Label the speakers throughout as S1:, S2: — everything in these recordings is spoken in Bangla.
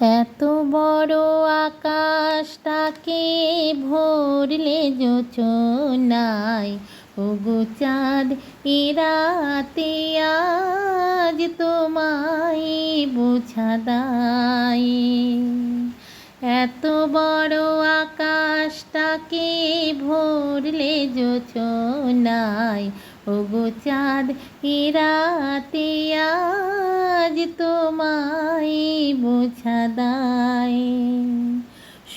S1: এত বড় আকাশটাকে ভরলে যোচনায়। ওগো চাঁদ, এ রাতে আজ তোমায় বোঝা দায়। এত বড় আকাশটাকে ভরলে যোচনায়। ওগো চাঁদ, এ রাতে আজ তোমায় বোঝা দায়।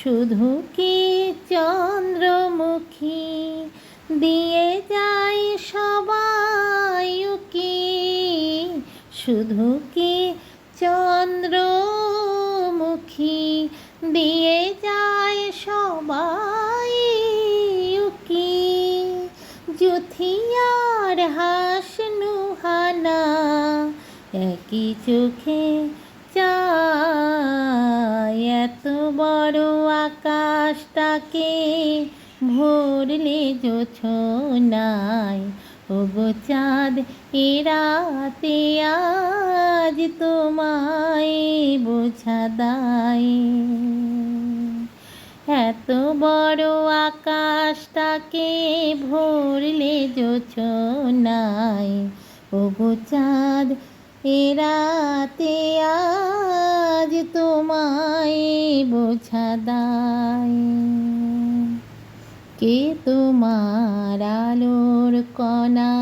S1: শুধু কি চন্দ্রমুখী দিয়ে যায় সবাই কি শুধু কি চন্দ্রমুখী দিয়ে যায় সবাই কি জুথিয়ার হাস নুহানা একই চোখে চায় এত বড় আকাশটাকে। ভরলে যোছনায় ওগো চাঁদ, এ রাতে আজ তোমায় বোঝা দায়। এত বড় আকাশটাকে ভরলে এ রাতে আজ তোমায় বোঝা দায়। কে তোমার আলোর কণা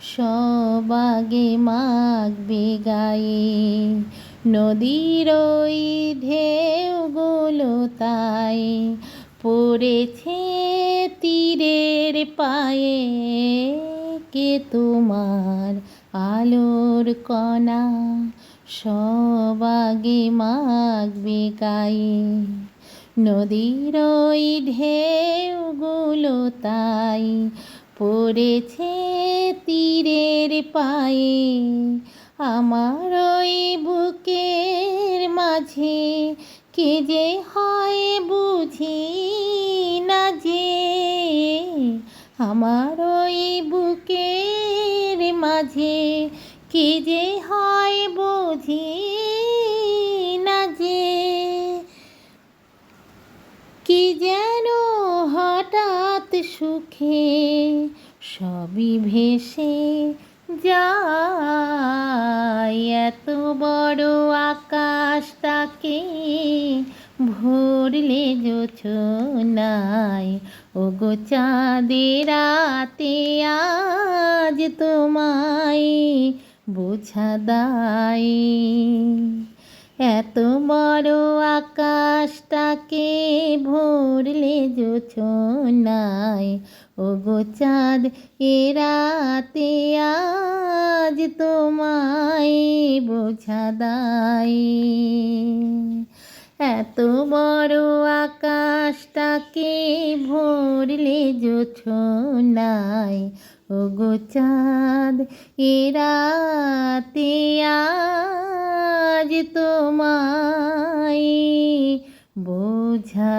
S1: সবাগে মাগবে গায়ে? নদীর ওই ঢেউগুলো তাই পড়েছে তীরের পায়ে। কে তোমার আলোর কণা সবাগে মাগবে গায়ে নদীর ওই ঢেউগুলো তাই পড়েছে তীরের পায়ে। আমার ওই বুকের মাঝে কে যে হয় বুঝি না যে। আমার ওই বুকের মাঝে কি যে হয় বুঝি না যে। কি যেন হঠাৎ সুখে সবই ভেসে যায়, এত বড় ওগো চাঁদের রাতে আজ তোমায় বোঝা এত বড় আকাশটাকে ভরলে যোছনায় ওগো চাঁদ, এ রাতে আজ তোমায় বোঝা এত বড় আকাশটাকে ভরলে জোছনায়। ও গো চাঁদ এরাতে রাতে আজ তোমায়। বোঝা